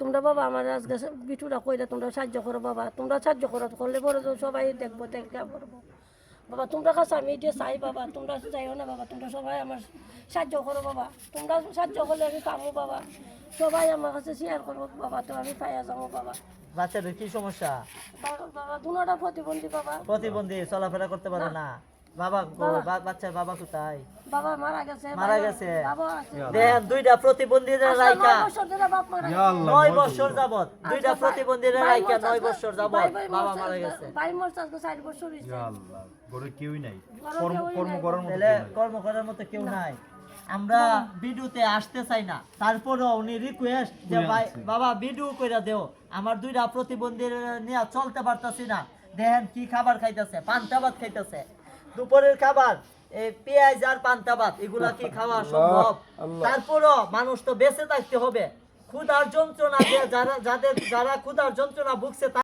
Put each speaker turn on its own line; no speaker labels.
তোমরা বাবা আমার আজকে বিটুরা কইরা তোমরা সাহায্য করো বাবা তোমরা সাহায্য করো করলে তো সবাই দেখব দেখা করব। বাবা তোমরা কাছে আমি এটা চাই বাবা তোমরা চাইও না বাবা তোমরা সবাই আমার সাহায্য করো বাবা। তোমরা সাহায্য করলে আমি পাবো বাবা। সবাই আমার কাছে শেয়ার করব বাবা তো আমি পাইয়া যাব বাবা।
বাচ্চাদের কি সমস্যা?
বাবা দুটা প্রতিবন্ধী বাবা।
প্রতিবন্ধী চলাফেরা করতে পারে না। বাবা বাচ্চার বাবা কোথায়?
বাবা মারা গেছে
মারা গেছে। দেখেন দুইটা রাইকা
নয় বছর
যাবত দুইটা রাইকা নয় বছর যাবত বাবা মারা গেছে।
ঘরে কেউই নাই। কর্ম কর্ম করার মতো কেউ নাই।
কর্ম করার মতো কেউ নাই। আমরা ভিডিওতে আসতে চাই না। তারপরেও উনি রিকোয়েস্ট যে ভাই বাবা ভিডিও কইরা দেও। আমার দুইটা প্রতিবন্ধী নিয়ে চলতে পারতাছি না। দেখেন কি খাবার খাইতেছে পান্তা ভাত খাইতেছে। দুপুরের খাবার পেঁয়াজ আর পান্তা ভাত এগুলা কি খাওয়া সম্ভব? তারপরও মানুষ তো বেঁচে থাকতে হবে। ক্ষুধার যন্ত্রণা যারা যাদের যারা ক্ষুধার যন্ত্রণা ভুগছে